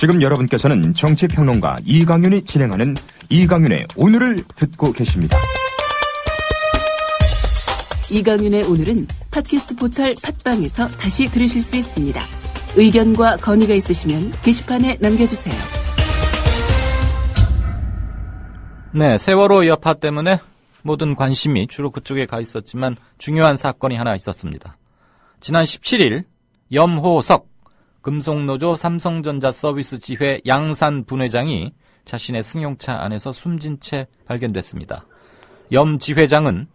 지금 여러분께서는 정치평론가 이강윤이 진행하는 이강윤의 오늘을 듣고 계십니다. 이강윤의 오늘은 팟캐스트 포털 팟빵에서 다시 들으실 수 있습니다. 의견과 건의가 있으시면 게시판에 남겨주세요. 네, 세월호 여파 때문에 모든 관심이 주로 그쪽에 가 있었지만 중요한 사건이 하나 있었습니다. 지난 17일 염호석 금속노조 삼성전자 서비스 지회 양산 분회장이 자신의 승용차 안에서 숨진 채 발견됐습니다. 염 지회장은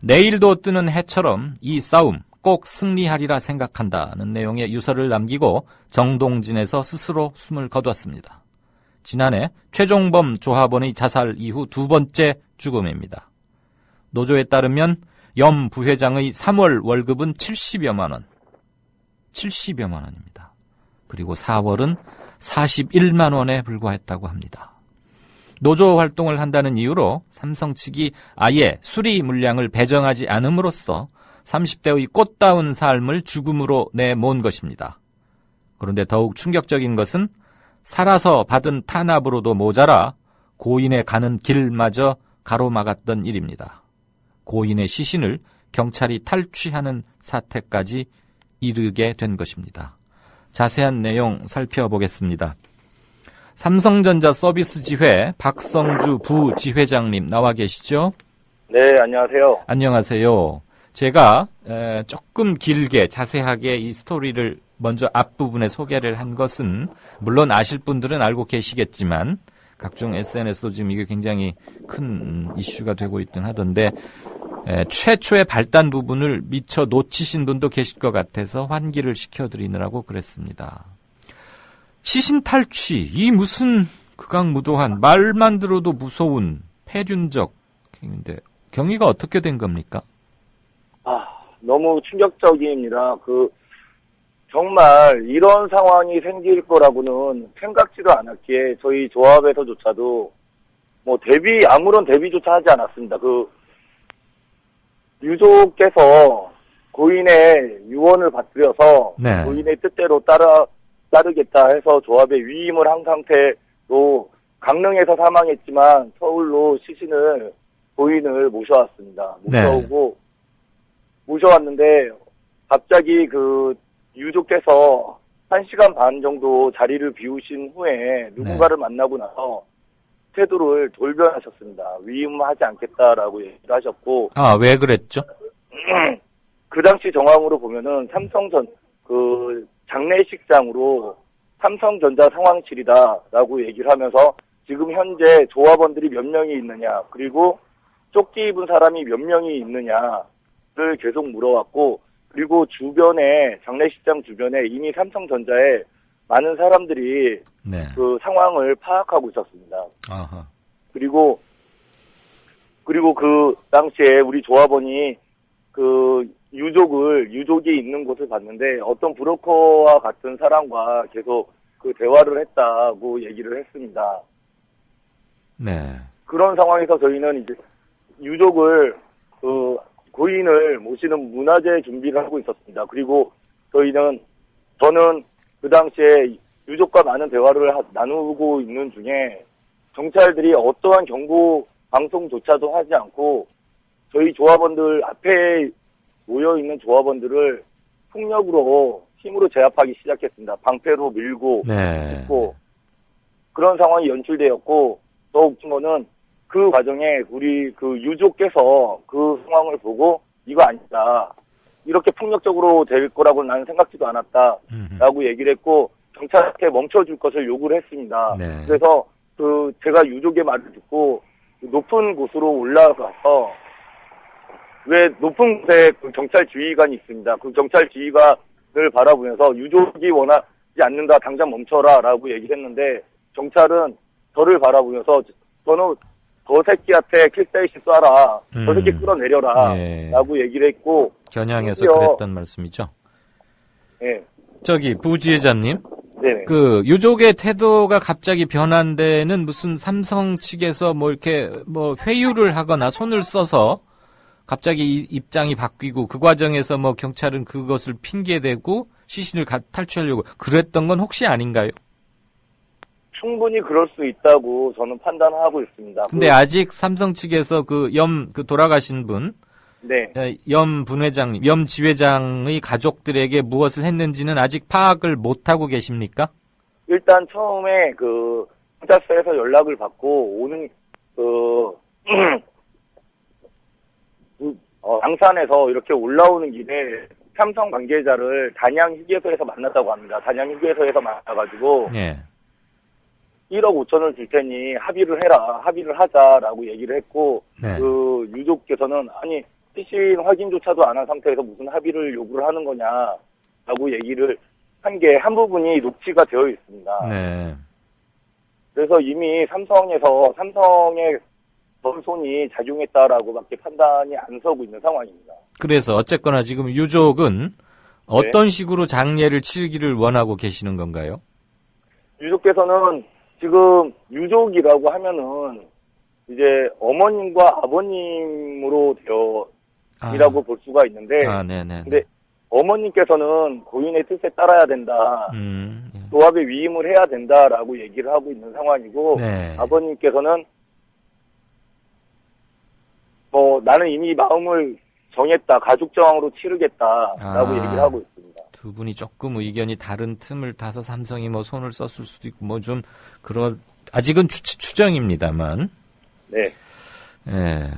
내일도 뜨는 해처럼 이 싸움 꼭 승리하리라 생각한다는 내용의 유서를 남기고 정동진에서 스스로 숨을 거두었습니다. 지난해 최종범 조합원의 자살 이후 두 번째 죽음입니다. 노조에 따르면 염 부회장의 3월 월급은 70여만 원. 70여만 원입니다. 그리고 4월은 41만 원에 불과했다고 합니다. 노조 활동을 한다는 이유로 삼성 측이 아예 수리 물량을 배정하지 않음으로써 30대의 꽃다운 삶을 죽음으로 내몬 것입니다. 그런데 더욱 충격적인 것은 살아서 받은 탄압으로도 모자라 고인에 가는 길마저 가로막았던 일입니다. 고인의 시신을 경찰이 탈취하는 사태까지 이르게 된 것입니다. 자세한 내용 살펴보겠습니다. 삼성전자 서비스 지회 박성주 부지회장님 나와 계시죠? 네, 안녕하세요. 안녕하세요. 제가 조금 길게 자세하게 이 스토리를 먼저 앞부분에 소개를 한 것은 물론 아실 분들은 알고 계시겠지만 각종 SNS도 지금 이게 굉장히 큰 이슈가 되고 있든 하던데 최초의 발단 부분을 미처 놓치신 분도 계실 것 같아서 환기를 시켜드리느라고 그랬습니다. 시신 탈취, 이 무슨 극악무도한 말만 들어도 무서운 폐륜적 행위인데 경위가 어떻게 된 겁니까? 아, 너무 충격적입니다. 그 정말 이런 상황이 생길 거라고는 생각지도 않았기에 저희 조합에서조차도 뭐 대비 아무런 대비조차 하지 않았습니다. 그 유족께서 고인의 유언을 받들여서 네. 고인의 뜻대로 따라 따르겠다 해서 조합에 위임을 한 상태로 강릉에서 사망했지만 서울로 시신을 고인을 모셔왔습니다. 모셔오고 네. 모셔왔는데 갑자기 그 유족께서 한 시간 반 정도 자리를 비우신 후에 누군가를 네. 만나고 나서 태도를 돌변하셨습니다. 위임하지 않겠다라고 얘기를 하셨고. 아, 왜 그랬죠? 그 당시 정황으로 보면은 삼성전, 그, 장례식장으로 삼성전자 상황실이다라고 얘기를 하면서 지금 현재 조합원들이 몇 명이 있느냐, 그리고 쫓기 입은 사람이 몇 명이 있느냐를 계속 물어왔고, 그리고 주변에, 장례식장 주변에 이미 삼성전자에 많은 사람들이 네. 그 상황을 파악하고 있었습니다. 아하. 그리고 그리고 그 당시에 우리 조합원이 그 유족을 유족이 있는 곳을 봤는데 어떤 브로커와 같은 사람과 계속 그 대화를 했다고 얘기를 했습니다. 네. 그런 상황에서 저희는 이제 유족을 그 고인을 모시는 문화재 준비를 하고 있었습니다. 그리고 저희는 저는 그 당시에 유족과 많은 대화를 하, 나누고 있는 중에 경찰들이 어떠한 경고 방송조차도 하지 않고 저희 조합원들 앞에 모여 있는 조합원들을 폭력으로 힘으로 제압하기 시작했습니다. 방패로 밀고 네. 고 그런 상황이 연출되었고 더 웃긴 거는 그 과정에 우리 그 유족께서 그 상황을 보고 이거 아니다. 이렇게 폭력적으로 될 거라고 나는 생각지도 않았다라고 얘기를 했고 경찰한테 멈춰줄 것을 요구를 했습니다. 네. 그래서 그 제가 유족의 말을 듣고 높은 곳으로 올라가서 왜 높은 곳에 그 경찰 지휘관이 있습니다. 그 경찰 지휘관을 바라보면서 유족이 원하지 않는다 당장 멈춰라라고 얘기했는데 경찰은 저를 바라보면서 저는 저 새끼한테 킬세이시 쏴라. 음. 저 새끼 음. 끌어내려라. 예. 라고 얘기를 했고. 겨냥해서 그랬던 말씀이죠? 예. 저기, 부지회장님. 네. 그, 유족의 태도가 갑자기 변한 데는 무슨 삼성 측에서 뭐 이렇게 뭐 회유를 하거나 손을 써서 갑자기 입장이 바뀌고 그 과정에서 뭐 경찰은 그것을 핑계대고 시신을 탈취하려고 그랬던 건 혹시 아닌가요? 충분히 그럴 수 있다고 저는 판단하고 있습니다. 근데 아직 삼성 측에서 그 염 그 돌아가신 분, 네. 염 분회장님, 염 지회장의 가족들에게 무엇을 했는지는 아직 파악을 못 하고 계십니까? 일단 처음에 그 경찰서에서 연락을 받고 오는 그 그, 어, 양산에서 이렇게 올라오는 길에 삼성 관계자를 단양 휴게소에서 만났다고 합니다. 단양 휴게소에서 만나가지고 예. 1억 5천을 줄 테니 합의를 해라, 합의를 하자라고 얘기를 했고 네. 그 유족께서는 아니 시신 확인조차도 안 한 상태에서 무슨 합의를 요구를 하는 거냐라고 얘기를 한 게 한 부분이 녹취가 되어 있습니다. 네. 그래서 이미 삼성에서 삼성의 손이 작용했다라고밖에 판단이 안 서고 있는 상황입니다. 그래서 어쨌거나 지금 유족은 어떤 식으로 장례를 치르기를 원하고 계시는 건가요? 유족께서는 지금 유족이라고 하면은 이제 어머님과 아버님으로 되어 이라고 볼 수가 있는데 아, 네네. 근데 어머님께서는 고인의 뜻에 따라야 된다. 음, 예. 조합에 위임을 해야 된다라고 얘기를 하고 있는 상황이고 네. 아버님께서는 뭐 나는 이미 마음을 정했다 가족 정황으로 치르겠다라고 아. 얘기를 하고 있습니다. 두 분이 조금 의견이 다른 틈을 타서 삼성이 뭐 손을 썼을 수도 있고 뭐 좀 그런 아직은 추, 추정입니다만 네, 예.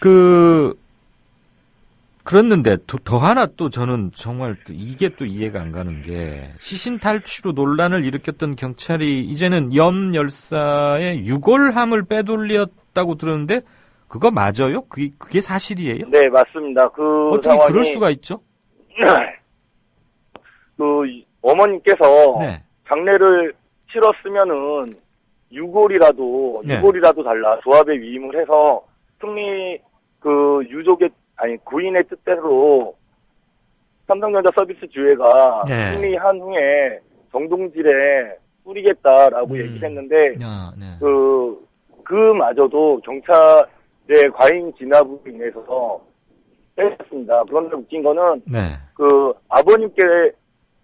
그 그랬는데 더, 더 하나 또 저는 정말 또 이게 또 이해가 안 가는 게 시신 탈취로 논란을 일으켰던 경찰이 이제는 염 열사의 유골함을 빼돌렸다고 들었는데 그거 맞아요? 그게 그게 사실이에요? 네 맞습니다. 그 어떻게 상황이 그럴 수가 있죠? 그 어머님께서 네. 장례를 치렀으면은 유골이라도 네. 유골이라도 달라 조합에 위임을 해서 승리 그 유족의 아니 구인의 뜻대로 삼성전자 서비스 주회가 네. 승리한 후에 정동질에 뿌리겠다라고 음. 얘기했는데 아, 네. 그 그마저도 경찰의 과잉 진압으로 인해서 뺐습니다. 그런데 웃긴 거는 네. 그 아버님께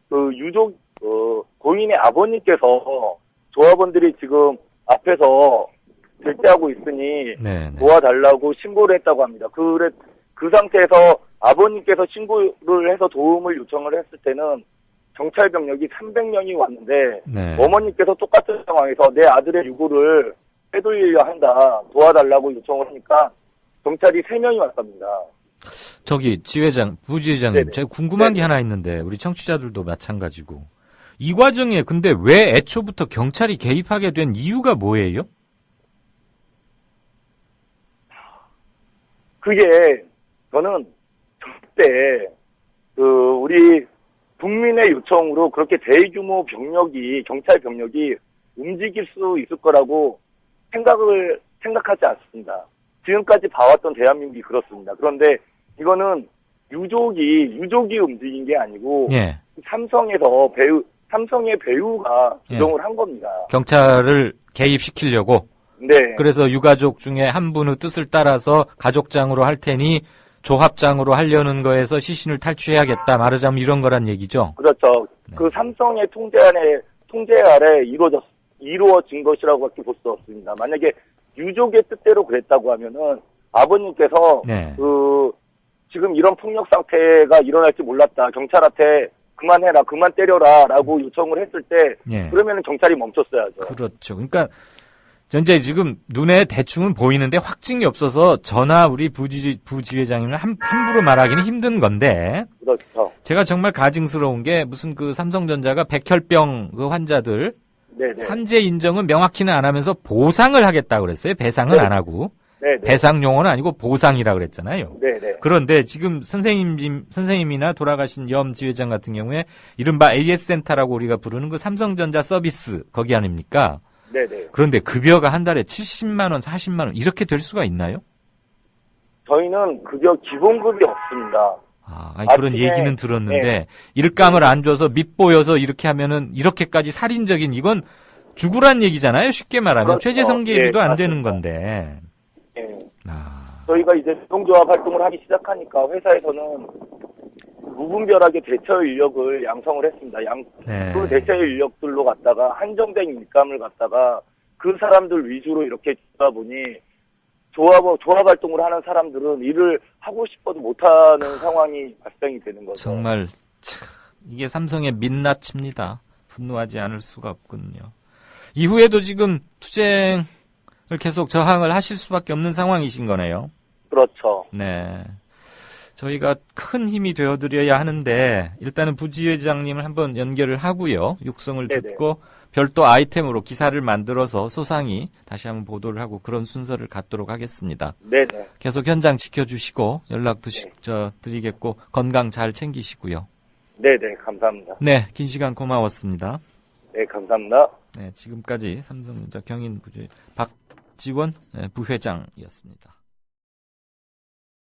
그 유족 어, 고인의 아버님께서 조합원들이 지금 앞에서 절대하고 있으니 네. 네. 도와달라고 신고를 했다고 합니다. 그래 그 상태에서 아버님께서 신고를 해서 도움을 요청을 했을 때는 경찰 병력이 300명이 왔는데 네. 어머님께서 똑같은 상황에서 내 아들의 유고를 빼돌리려 한다 도와달라고 요청을 하니까 경찰이 3명이 왔답니다. 저기 지회장, 부지회장님, 네네. 제가 궁금한 게 네네. 하나 있는데 우리 청취자들도 마찬가지고 이 과정에 근데 왜 애초부터 경찰이 개입하게 된 이유가 뭐예요? 그게 저는 절대 그 우리 국민의 요청으로 그렇게 대규모 병력이 경찰 병력이 움직일 수 있을 거라고 생각을 생각하지 않습니다. 지금까지 봐왔던 대한민국이 그렇습니다. 그런데 이거는 유족이 유족이 움직인 게 아니고 예. 삼성에서 배우 삼성의 배우가 예. 조정을 한 겁니다. 경찰을 개입시키려고 네. 그래서 유가족 중에 한 분의 뜻을 따라서 가족장으로 할 테니 조합장으로 하려는 거에서 시신을 탈취해야겠다 말하자면 이런 거란 얘기죠. 그렇죠. 네. 그 삼성의 통제 안에 통제 아래 이루어졌 이루어진 것이라고밖에 볼 수 없습니다. 만약에 유족의 뜻대로 그랬다고 하면은 아버님께서 네. 그 지금 이런 폭력 상태가 일어날지 몰랐다. 경찰한테 그만해라, 그만 때려라라고 요청을 했을 때 예. 그러면은 경찰이 멈췄어야죠. 그렇죠. 그러니까 전제 지금 눈에 대충은 보이는데 확증이 없어서 전화 우리 부지 부지회장님은 함, 함부로 말하기는 힘든 건데 그렇죠. 제가 정말 가증스러운 게 무슨 그 삼성전자가 백혈병 그 환자들 네네. 산재 인정은 명확히는 안 하면서 보상을 하겠다 그랬어요. 배상은 네. 안 하고 네네. 배상 용어는 아니고 보상이라 그랬잖아요. 네네. 그런데 지금 선생님 선생님이나 돌아가신 염 지회장 같은 경우에 이른바 AS 센터라고 우리가 부르는 그 삼성전자 서비스 거기 아닙니까? 네네. 그런데 급여가 한 달에 70만 원, 40만 원 이렇게 될 수가 있나요? 저희는 급여 기본급이 없습니다. 아, 아니, 그런 아침에- 얘기는 들었는데 네. 일감을 안 줘서 밑보여서 이렇게 하면은 이렇게까지 살인적인 이건 죽으란 얘기잖아요. 쉽게 말하면 그렇죠. 최재성 계비도 예, 안 되는 맞습니다. 건데. 예. 아, 저희가 이제 노동조합 활동을 하기 시작하니까 회사에서는 무분별하게 대처 인력을 양성을 했습니다. 양, 네. 그 대체 인력들로 갔다가 한정된 일감을 갖다가 그 사람들 위주로 이렇게 주다 보니 조합 조합 활동을 하는 사람들은 일을 하고 싶어도 못하는 상황이 발생이 되는 거죠. 정말 참, 이게 삼성의 민낯입니다. 분노하지 않을 수가 없군요. 이후에도 지금 투쟁을 계속 저항을 하실 수밖에 없는 상황이신 거네요. 그렇죠. 네. 저희가 큰 힘이 되어드려야 하는데 일단은 부지회장님을 한번 연결을 하고요. 육성을 네네. 듣고 별도 아이템으로 기사를 만들어서 소상히 다시 한번 보도를 하고 그런 순서를 갖도록 하겠습니다. 네네. 계속 현장 지켜주시고 연락 드시, 네. 저, 드리겠고 건강 잘 챙기시고요. 네네. 감사합니다. 네, 긴 시간 고마웠습니다. 네, 감사합니다. 네, 지금까지 삼성전자 경인 부지 박지원 네, 부회장이었습니다.